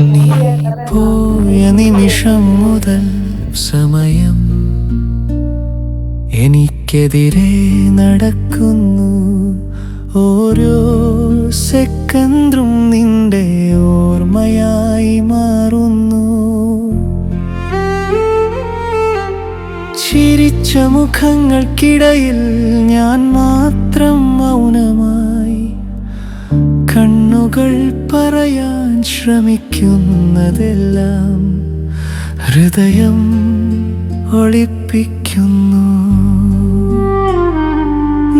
നീ പോയ നിമിഷം മുതൽ സമയം എനിക്കെതിരെ നടക്കുന്നു. ഓരോ സെക്കൻഡും നിന്റെ ഓർമ്മയായി മാറുന്നു. ചിരിച്ച മുഖങ്ങൾക്കിടയിൽ ഞാൻ മാത്രം മൗനമായി കണ്ണുകൾ പറയാൻ ശ്രമിക്കുന്നതെല്ലാം ഹൃദയം ഒളിപ്പിക്കുന്നു.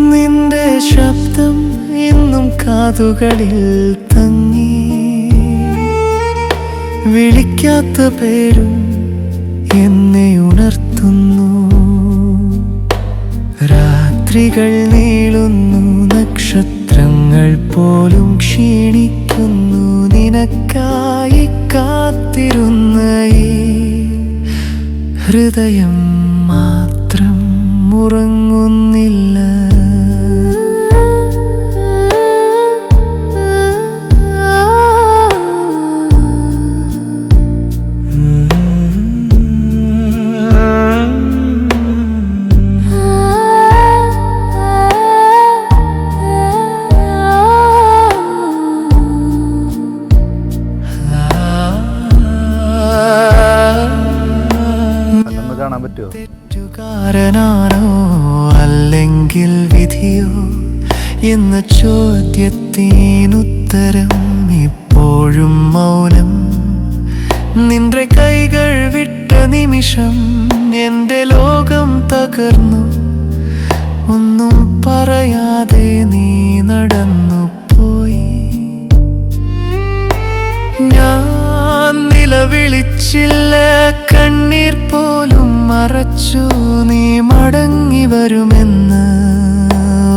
നിന്റെ ശബ്ദം ഇന്നും കാതുകളിൽ തങ്ങി. വിളിക്കാത്ത പേരും എന്നെ ഉണർത്തുന്നു. രാത്രികൾ നീളുന്നു നക്ഷത്രങ്ങൾ പോലും ക്ഷീണിക്കുന്നു. നിനക്കായി കാത്തിരുന്ന ഈ ഹൃദയം മാത്രം ഉറങ്ങുന്നില്ല പറ്റുമോ? തെറ്റുകാരനാണോ അല്ലെങ്കിൽ വിധിയോ? എന്ന ചോദ്യത്തിനുത്തരം ഇപ്പോഴും മൗനം. നിന്റെ കൈകൾ വിട്ട നിമിഷം എന്റെ ലോകം തകർന്നു. ഒന്നും പറയാതെ നീ നടന്നു പോയി. ഞാൻ നിലവിളിച്ചില്ല കണ്ണീർ പോലും മറച്ചു നീ മടങ്ങി വരുമെന്ന്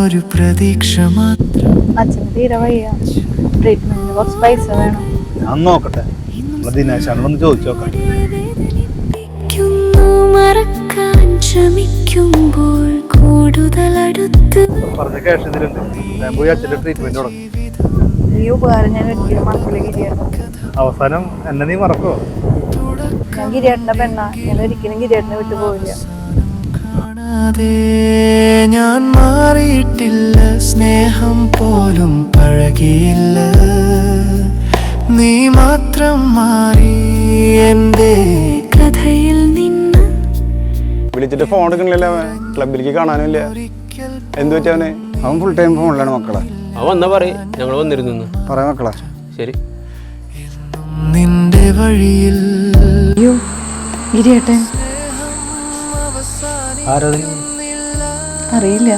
ഒരു പ്രതീക്ഷ മാത്രം. അച്ഛന് തീരെ വയ്യ ട്രീറ്റ്മെന്റിന് കുറച്ച് പൈസ വേണം. ഞാൻ നോക്കട്ടെ. ചോദിച്ചു നോക്കാം. മറക്കാൻ ശ്രമിക്കുമ്പോൾ കൂടുതൽ അടുത്ത് പറഞ്ഞ ക്യാഷ് ഇതിലുണ്ട്. ഞാൻ പോയി അച്ഛന്റെ ട്രീറ്റ്മെന്റ് തുടങ്ങും. ഈ ഉപകാരം ഞാൻ ഒരിക്കലും മറക്കില്ല അവസാനം എന്നെ നീ മറക്കോ ഞാൻ ഗിരിയേട്ടന്റെ പെണ്ണ. ഞാൻ ഒരിക്കലും ഗിരിയേട്ടനെ വിട്ടു പോവില്ല. കാണാതെ ഞാൻ മാറിയിട്ടില്ല. സ്നേഹം പോലും പഴകിയില്ല. നീ മാത്രം മാറി എന്റെ കഥയിൽ നിന്ന് വിളിച്ചിട്ട് ഫോൺ എടുക്കണില്ലല്ലോ അവൻ. ക്ലബിലേക്ക് കാണാനുമില്ല ഒരിക്കൽ എന്ത് പറ്റവന് അവൻ ഫുൾ ടൈം ഫോണിലാണ് മക്കളെ. അവൻ എന്നാ പറയും. ഞങ്ങൾ വന്നിരുന്നു പറയാ മക്കളെ. ശരി. നിന്റെ വഴിയിൽ അയ്യോ ഗിരിയേട്ടൻ. അറിയില്ല.